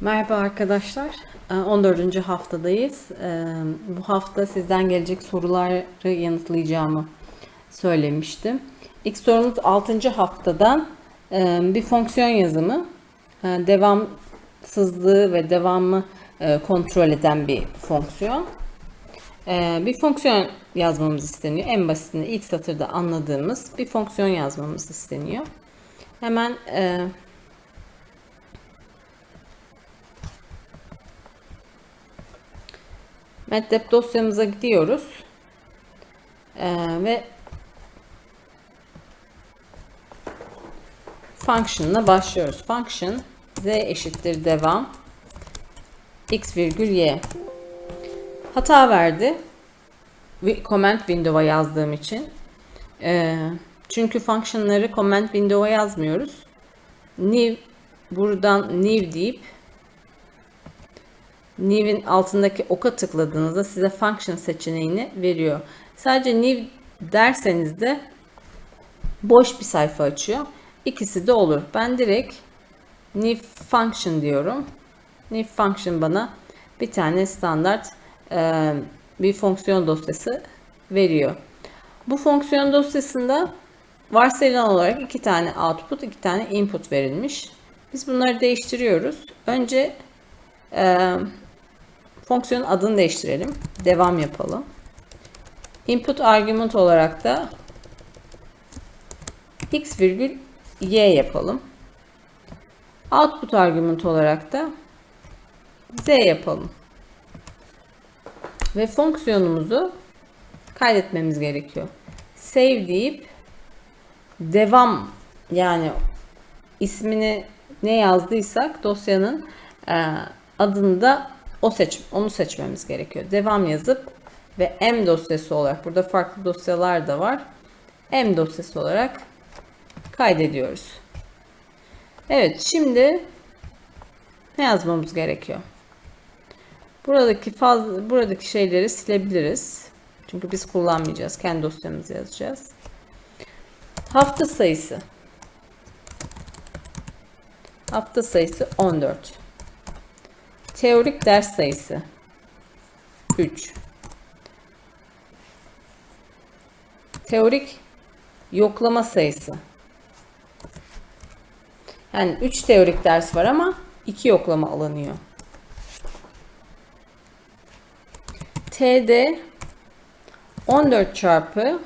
Merhaba arkadaşlar. Ee, 14. haftadayız. Ee, Bu hafta sizden gelecek soruları yanıtlayacağımı söylemiştim. İlk sorumuz 6. haftadan e, bir fonksiyon yazımı. E, Devamsızlığı ve devamı e, kontrol eden bir fonksiyon. Bir fonksiyon yazmamız isteniyor. En basitinde ilk satırda anladığımız bir fonksiyon yazmamız isteniyor. Hemen MATLAB dosyamıza gidiyoruz. Ee, ve function'la başlıyoruz. Function z eşittir devam x virgül y. Hata verdi. Comment window'a yazdığım için. Ee, çünkü function'ları comment window'a yazmıyoruz. New buradan new deyip new'in altındaki oka tıkladığınızda size function seçeneğini veriyor. Sadece new derseniz de boş bir sayfa açıyor. İkisi de olur. Ben direkt new function diyorum. New function bana bir tane standart e, bir fonksiyon dosyası veriyor. Bu fonksiyon dosyasında varsayılan olarak iki tane output, iki tane input verilmiş. Biz bunları değiştiriyoruz. Önce e, fonksiyonun adını değiştirelim. Devam yapalım. Input argument olarak da x virgül y yapalım. Output argument olarak da z yapalım. Ve fonksiyonumuzu kaydetmemiz gerekiyor. Save deyip devam yani ismini ne yazdıysak dosyanın e, adını da o seç onu seçmemiz gerekiyor. Devam yazıp ve M dosyası olarak burada farklı dosyalar da var. M dosyası olarak kaydediyoruz. Evet, şimdi ne yazmamız gerekiyor? Buradaki fazla buradaki şeyleri silebiliriz. Çünkü biz kullanmayacağız. Kendi dosyamızı yazacağız. Hafta sayısı. Hafta sayısı 14. Teorik ders sayısı 3. Teorik yoklama sayısı. Yani 3 teorik ders var ama 2 yoklama alınıyor. TD 14 çarpı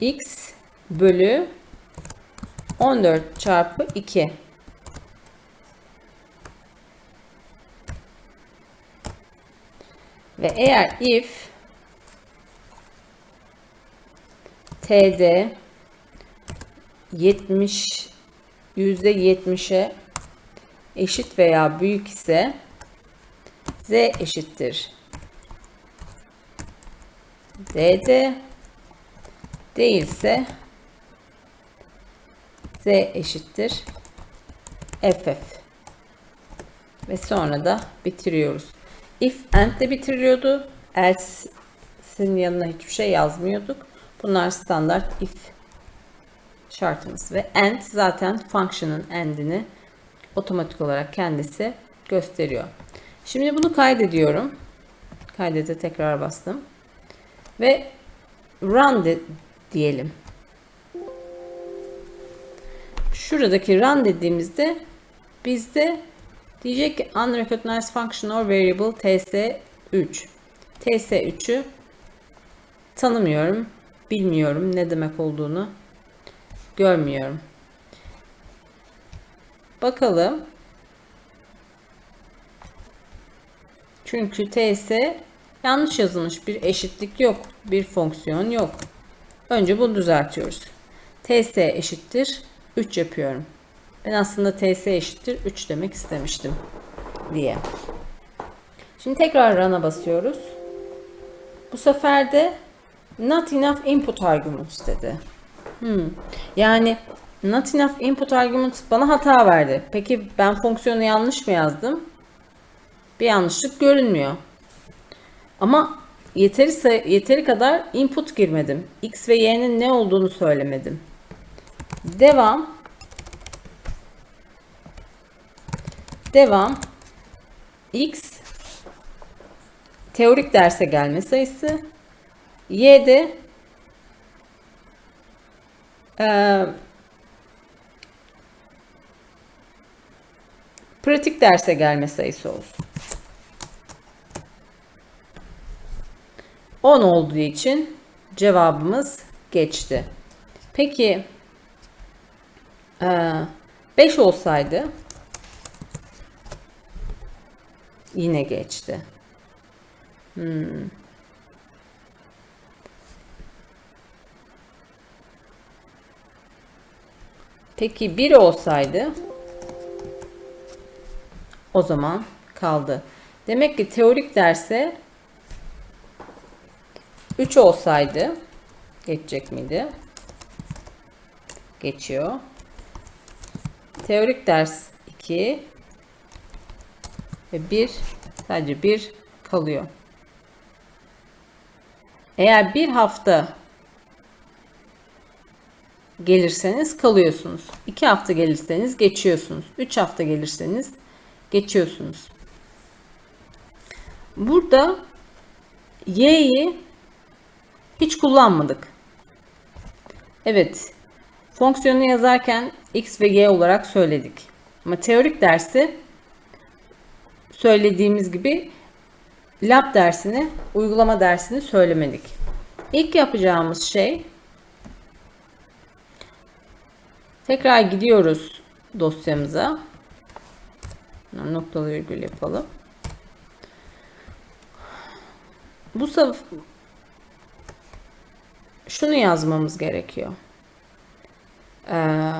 x bölü 14 çarpı 2. Ve eğer if TD 70 %70'e eşit veya büyük ise Z eşittir. DD değilse Z eşittir. FF. Ve sonra da bitiriyoruz. If and de bitiriyordu. Else'in yanına hiçbir şey yazmıyorduk. Bunlar standart if şartımız ve and zaten function'ın end'ini otomatik olarak kendisi gösteriyor. Şimdi bunu kaydediyorum. Kaydete tekrar bastım. Ve run de, diyelim. Şuradaki run dediğimizde bizde diyecek ki unrecognized function or variable ts3. ts3'ü tanımıyorum, bilmiyorum ne demek olduğunu görmüyorum. Bakalım. Çünkü ts yanlış yazılmış bir eşitlik yok. Bir fonksiyon yok. Önce bunu düzeltiyoruz. ts eşittir 3 yapıyorum. Ben aslında ts eşittir 3 demek istemiştim diye. Şimdi tekrar run'a basıyoruz. Bu sefer de not enough input arguments dedi. Hmm. Yani not enough input arguments bana hata verdi. Peki ben fonksiyonu yanlış mı yazdım? Bir yanlışlık görünmüyor. Ama yeteri yeteri kadar input girmedim. X ve Y'nin ne olduğunu söylemedim. Devam. Devam. X teorik derse gelme sayısı. Y de e, pratik derse gelme sayısı olsun. 10 olduğu için cevabımız geçti. Peki 5 olsaydı yine geçti. Hmm. Peki 1 olsaydı o zaman kaldı. Demek ki teorik derse 3 olsaydı geçecek miydi? Geçiyor. Teorik ders 2 ve 1 sadece 1 kalıyor. Eğer bir hafta gelirseniz kalıyorsunuz. 2 hafta gelirseniz geçiyorsunuz. 3 hafta gelirseniz geçiyorsunuz. Burada y'yi hiç kullanmadık. Evet. Fonksiyonu yazarken x ve y olarak söyledik. Ama teorik dersi söylediğimiz gibi lab dersini, uygulama dersini söylemedik. İlk yapacağımız şey tekrar gidiyoruz dosyamıza. Noktalı virgül yapalım. Bu saf şunu yazmamız gerekiyor. Ee,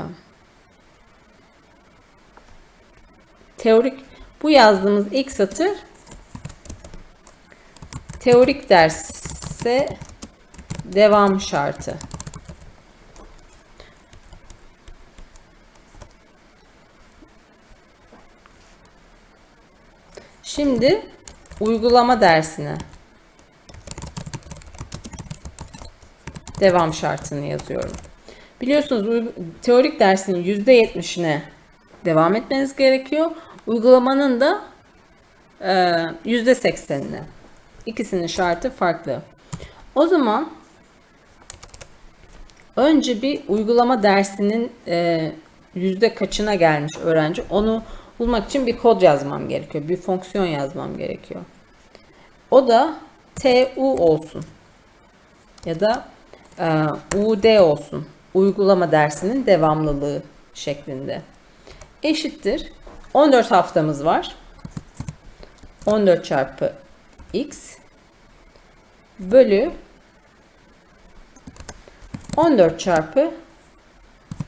teorik bu yazdığımız ilk satır teorik derse devam şartı. Şimdi uygulama dersine devam şartını yazıyorum. Biliyorsunuz teorik dersin %70'ine devam etmeniz gerekiyor. Uygulamanın da %80'ine. E, İkisinin şartı farklı. O zaman önce bir uygulama dersinin e, yüzde kaçına gelmiş öğrenci onu bulmak için bir kod yazmam gerekiyor. Bir fonksiyon yazmam gerekiyor. O da TU olsun. Ya da e, UD olsun. Uygulama dersinin devamlılığı şeklinde. Eşittir. 14 haftamız var. 14 çarpı x bölü 14 çarpı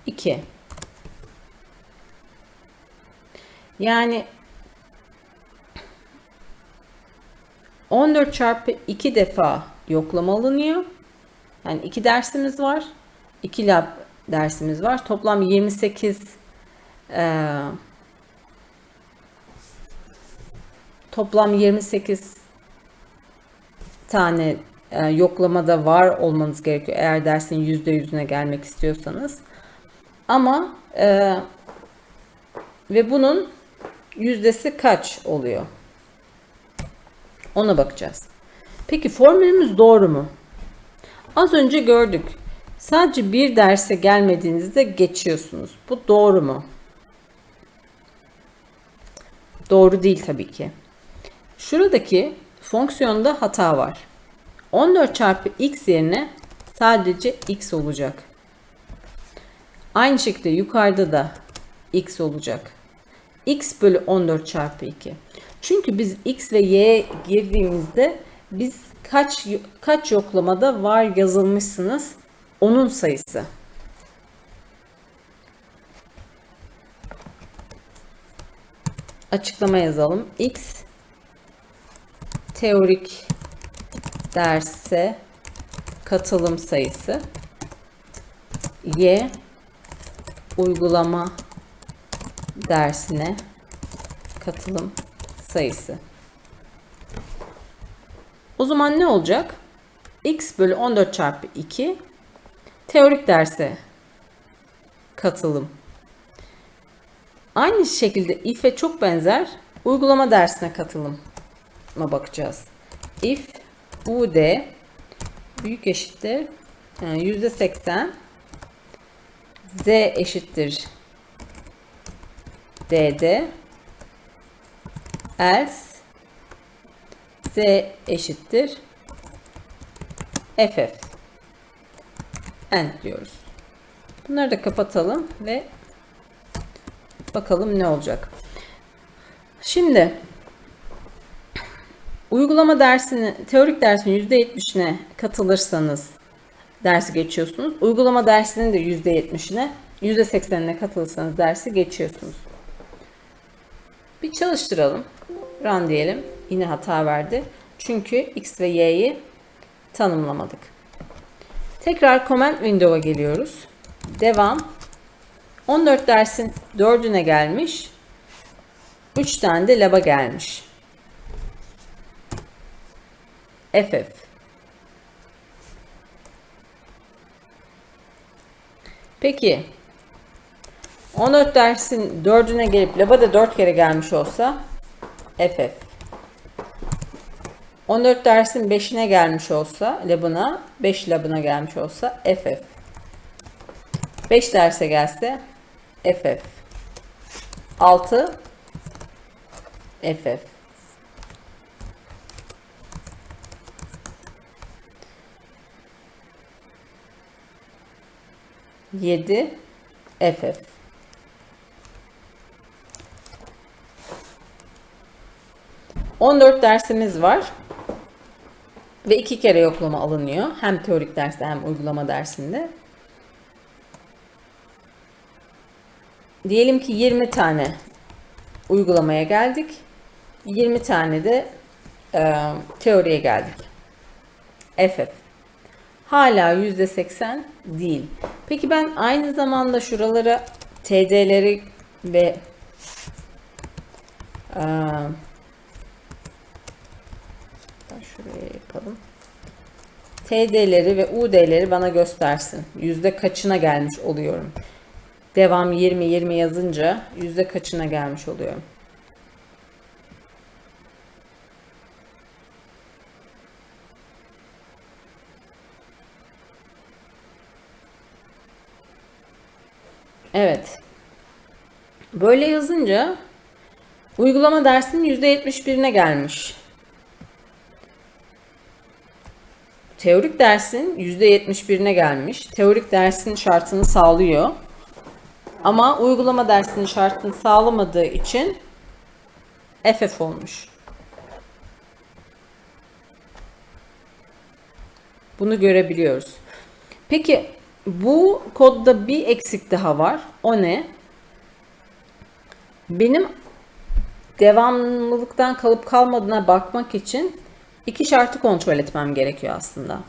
2. Yani 14 çarpı 2 defa yoklama alınıyor. Yani 2 dersimiz var. 2 lab dersimiz var. Toplam 28 e, toplam 28 tane e, yoklamada var olmanız gerekiyor eğer dersin %100'üne gelmek istiyorsanız. Ama e, ve bunun yüzdesi kaç oluyor? Ona bakacağız. Peki formülümüz doğru mu? Az önce gördük. Sadece bir derse gelmediğinizde geçiyorsunuz. Bu doğru mu? Doğru değil tabii ki. Şuradaki fonksiyonda hata var. 14 çarpı x yerine sadece x olacak. Aynı şekilde yukarıda da x olacak. x bölü 14 çarpı 2. Çünkü biz x ve y girdiğimizde biz kaç kaç yoklamada var yazılmışsınız onun sayısı. Açıklama yazalım. x teorik derse katılım sayısı y uygulama dersine katılım sayısı. O zaman ne olacak? x bölü 14 çarpı 2 teorik derse katılım Aynı şekilde if'e çok benzer uygulama dersine katılıma bakacağız. If ud büyük eşittir yani yüzde seksen z eşittir dd else z eşittir ff end diyoruz. Bunları da kapatalım ve bakalım ne olacak. Şimdi uygulama dersini, teorik dersin %70'ine katılırsanız dersi geçiyorsunuz. Uygulama dersinin de %70'ine, %80'ine katılırsanız dersi geçiyorsunuz. Bir çalıştıralım. Run diyelim. Yine hata verdi. Çünkü X ve Y'yi tanımlamadık. Tekrar Comment Window'a geliyoruz. Devam. 14 dersin 4'üne gelmiş. 3 tane de lab'a gelmiş. FF. Peki 14 dersin 4'üne gelip lab'a da 4 kere gelmiş olsa FF. 14 dersin 5'ine gelmiş olsa labına 5 labına gelmiş olsa FF. 5 derse gelse FF. 6 FF. Yedi FF. On dört dersimiz var. Ve iki kere yoklama alınıyor. Hem teorik derste hem uygulama dersinde. Diyelim ki 20 tane uygulamaya geldik. 20 tane de e, teoriye geldik. FF. Hala %80 değil. Peki ben aynı zamanda şuralara TD'leri ve e, şuraya yapalım. TD'leri ve UD'leri bana göstersin. Yüzde kaçına gelmiş oluyorum. Devam 20-20 yazınca yüzde kaçına gelmiş oluyorum. Evet. Böyle yazınca uygulama dersinin %71'ine gelmiş. Teorik dersin %71'ine gelmiş. Teorik dersin şartını sağlıyor. Ama uygulama dersinin şartını sağlamadığı için FF olmuş. Bunu görebiliyoruz. Peki bu kodda bir eksik daha var. O ne? Benim devamlılıktan kalıp kalmadığına bakmak için iki şartı kontrol etmem gerekiyor aslında.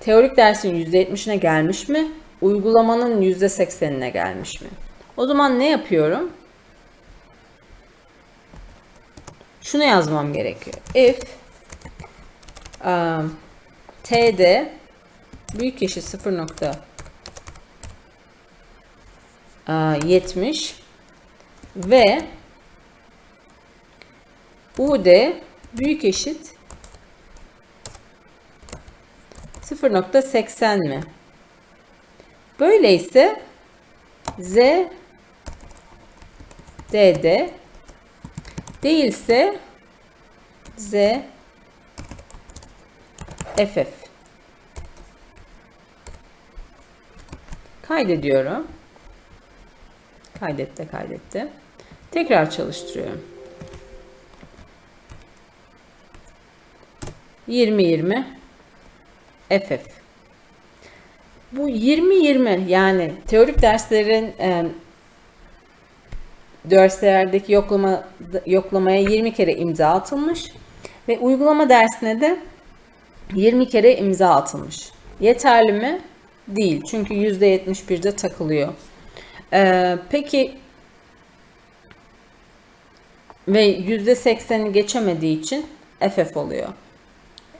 Teorik dersin %70'ine gelmiş mi? Uygulamanın %80'ine gelmiş mi? O zaman ne yapıyorum? Şunu yazmam gerekiyor. If um, td büyük eşit 0.70 ve ud büyük eşit 0.80 mi? Böyleyse z dd değilse z ff Kaydediyorum. Kaydetti, kaydetti. Tekrar çalıştırıyorum. 20-20 FF. Bu 20-20 yani teorik derslerin e, derslerdeki yoklama, yoklamaya 20 kere imza atılmış ve uygulama dersine de 20 kere imza atılmış. Yeterli mi? Değil. Çünkü %71'de takılıyor. Ee, peki ve %80'i geçemediği için FF oluyor.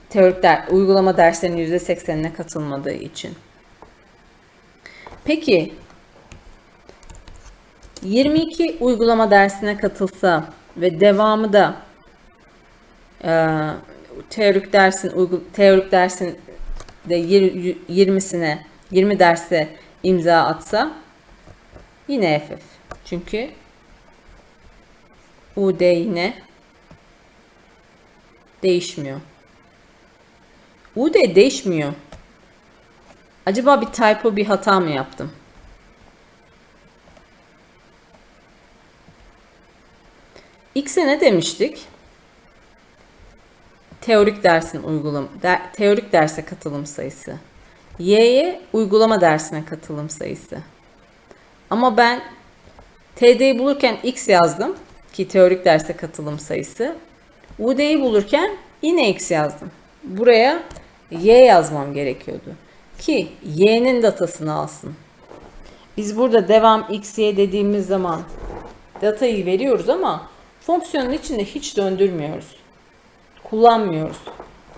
Teorik der, uygulama derslerinin %80'ine katılmadığı için. Peki 22 uygulama dersine katılsa ve devamı da e, teorik dersin teorik dersin de 20'sine 20 derse imza atsa yine FF. Çünkü UD yine değişmiyor. UD değişmiyor. Acaba bir typo bir hata mı yaptım? X'e ne demiştik? Teorik dersin uygulam der, teorik derse katılım sayısı. Y'ye uygulama dersine katılım sayısı. Ama ben TD'yi bulurken X yazdım ki teorik derse katılım sayısı. UD'yi bulurken yine X yazdım. Buraya Y yazmam gerekiyordu. Ki Y'nin datasını alsın. Biz burada devam X, Y dediğimiz zaman datayı veriyoruz ama fonksiyonun içinde hiç döndürmüyoruz. Kullanmıyoruz.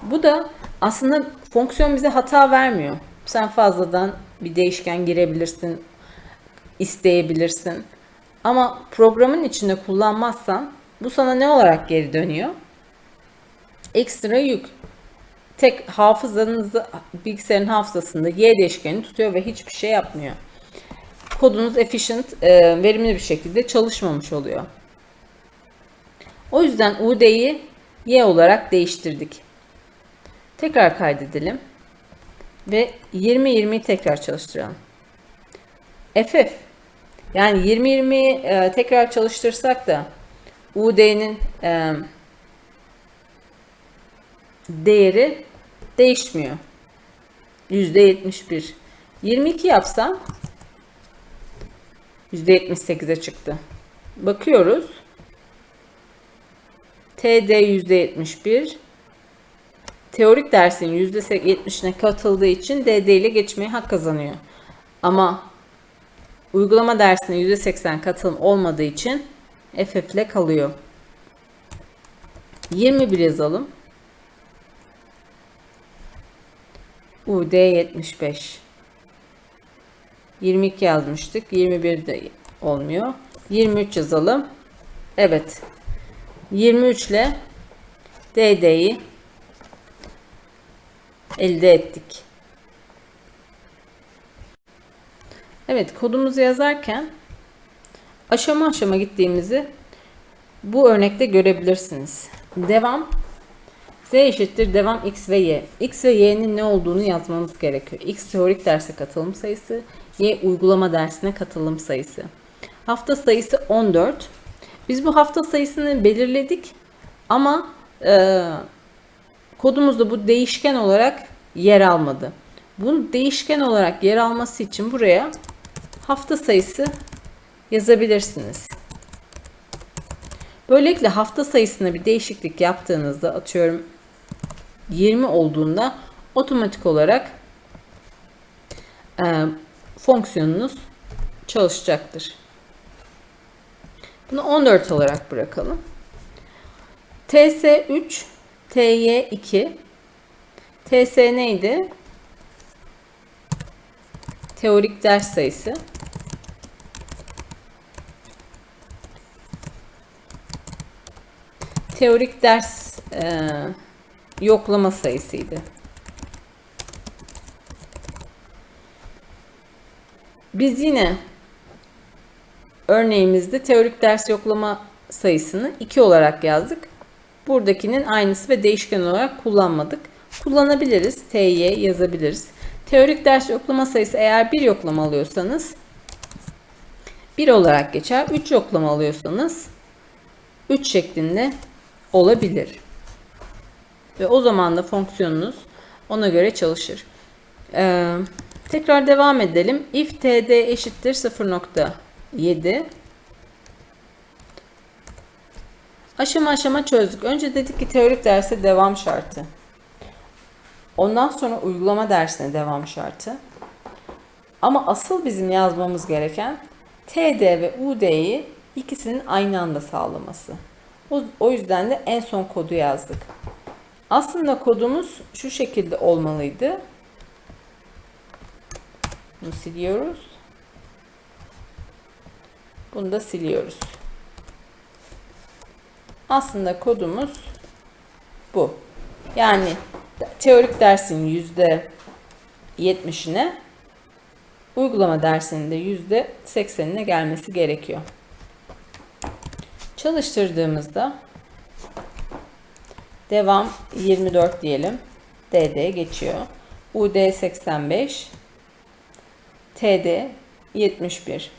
Bu da aslında fonksiyon bize hata vermiyor. Sen fazladan bir değişken girebilirsin, isteyebilirsin. Ama programın içinde kullanmazsan bu sana ne olarak geri dönüyor? Ekstra yük. Tek hafızanızda bilgisayarın hafızasında y değişkeni tutuyor ve hiçbir şey yapmıyor. Kodunuz efficient, e, verimli bir şekilde çalışmamış oluyor. O yüzden UD'yi y olarak değiştirdik. Tekrar kaydedelim. Ve 20-20'yi tekrar çalıştıralım. FF yani 20-20'yi e, tekrar çalıştırsak da UD'nin e, değeri değişmiyor. %71. 22 yapsam %78'e çıktı. Bakıyoruz. TD %71. Teorik dersin %70'ine katıldığı için DD ile geçmeye hak kazanıyor. Ama uygulama dersine %80 katılım olmadığı için FF ile kalıyor. 21 yazalım. UD 75. 22 yazmıştık. 21 de olmuyor. 23 yazalım. Evet. 23 ile DD'yi elde ettik. Evet kodumuzu yazarken aşama aşama gittiğimizi bu örnekte görebilirsiniz. Devam Z eşittir devam x ve y. X ve y'nin ne olduğunu yazmamız gerekiyor. X teorik derse katılım sayısı, y uygulama dersine katılım sayısı. Hafta sayısı 14. Biz bu hafta sayısını belirledik ama e, kodumuzda bu değişken olarak yer almadı. Bunun değişken olarak yer alması için buraya hafta sayısı yazabilirsiniz. Böylelikle hafta sayısına bir değişiklik yaptığınızda atıyorum 20 olduğunda otomatik olarak e, fonksiyonunuz çalışacaktır. Bunu 14 olarak bırakalım. TS3, TY2, TS neydi? Teorik ders sayısı. Teorik ders e, yoklama sayısıydı. Biz yine örneğimizde teorik ders yoklama sayısını 2 olarak yazdık. Buradakinin aynısı ve değişken olarak kullanmadık. Kullanabiliriz. TY yazabiliriz. Teorik ders yoklama sayısı eğer 1 yoklama alıyorsanız 1 olarak geçer. 3 yoklama alıyorsanız 3 şeklinde olabilir. Ve o zaman da fonksiyonunuz ona göre çalışır. Ee, tekrar devam edelim. If td eşittir 0.7 Aşama aşama çözdük. Önce dedik ki teorik derse devam şartı. Ondan sonra uygulama dersine devam şartı. Ama asıl bizim yazmamız gereken TD ve UD'yi ikisinin aynı anda sağlaması. O, yüzden de en son kodu yazdık. Aslında kodumuz şu şekilde olmalıydı. Bunu siliyoruz. Bunu da siliyoruz. Aslında kodumuz bu. Yani teorik dersin yüzde 70'ine uygulama dersinin de yüzde 80'ine gelmesi gerekiyor. Çalıştırdığımızda devam 24 diyelim. DD geçiyor. UD 85 TD 71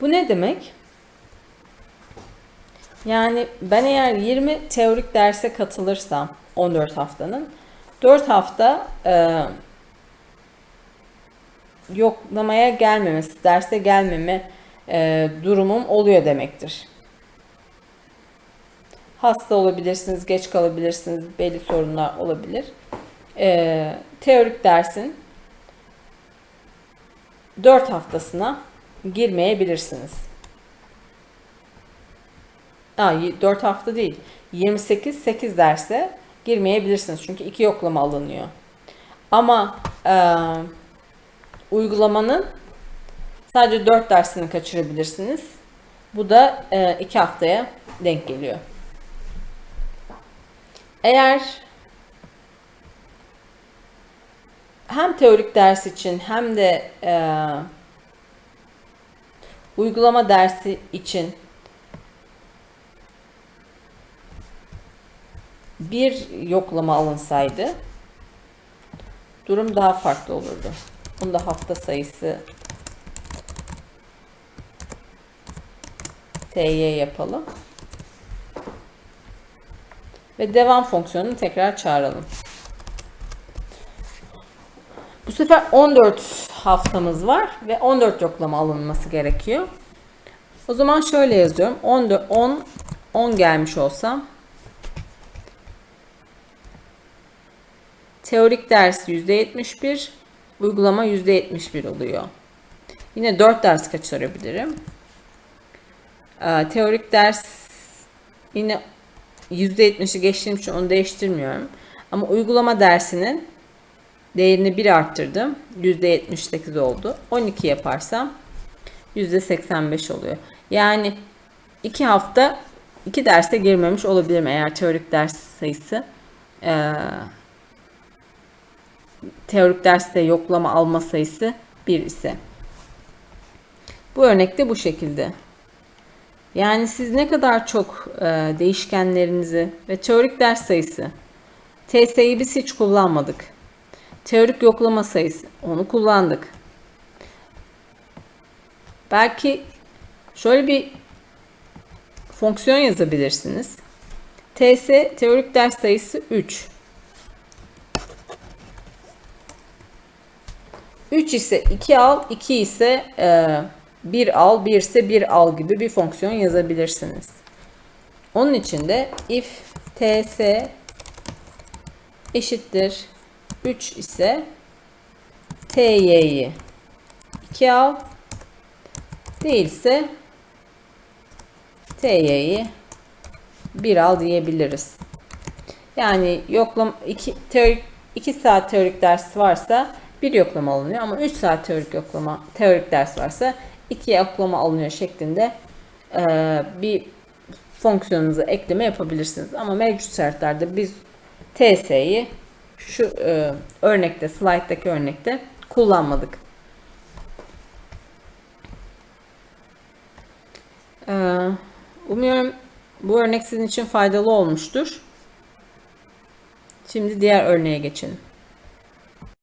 Bu ne demek? Yani ben eğer 20 teorik derse katılırsam 14 haftanın 4 hafta e, yoklamaya gelmemesi, derse gelmeme e, durumum oluyor demektir. Hasta olabilirsiniz, geç kalabilirsiniz, belli sorunlar olabilir. E, teorik dersin 4 haftasına girmeyebilirsiniz. Aa, 4 hafta değil. 28 8 derse girmeyebilirsiniz. Çünkü iki yoklama alınıyor. Ama e, uygulamanın sadece 4 dersini kaçırabilirsiniz. Bu da 2 e, haftaya denk geliyor. Eğer hem teorik ders için hem de e, uygulama dersi için bir yoklama alınsaydı durum daha farklı olurdu. Bunda hafta sayısı TY yapalım. Ve devam fonksiyonunu tekrar çağıralım. Bu sefer 14 haftamız var ve 14 yoklama alınması gerekiyor. O zaman şöyle yazıyorum. 14, 10, 10 gelmiş olsam teorik ders %71, uygulama %71 oluyor. Yine 4 ders kaçırabilirim. Ee, teorik ders yine %70'i geçtiğim için onu değiştirmiyorum. Ama uygulama dersinin değerini 1 arttırdım. %78 oldu. 12 yaparsam %85 oluyor. Yani 2 hafta 2 derste girmemiş olabilirim eğer teorik ders sayısı e, teorik derste yoklama alma sayısı 1 ise. Bu örnekte bu şekilde. Yani siz ne kadar çok e, değişkenlerinizi ve teorik ders sayısı TS'yi biz hiç kullanmadık. Teorik yoklama sayısı onu kullandık. Belki şöyle bir fonksiyon yazabilirsiniz. TS teorik ders sayısı 3. 3 ise 2 al, 2 ise e, 1 al, 1 ise 1 al gibi bir fonksiyon yazabilirsiniz. Onun için de if ts eşittir 3 ise ty'yi 2 al değilse ty'yi 1 al diyebiliriz. Yani yoklam 2 teorik 2 saat teorik ders varsa bir yoklama alınıyor ama 3 saat teorik yoklama teorik ders varsa 2 yoklama alınıyor şeklinde e, bir fonksiyonunuza ekleme yapabilirsiniz. Ama mevcut şartlarda biz TS'yi şu e, örnekte, slayttaki örnekte kullanmadık. E, umuyorum bu örnek sizin için faydalı olmuştur. Şimdi diğer örneğe geçelim.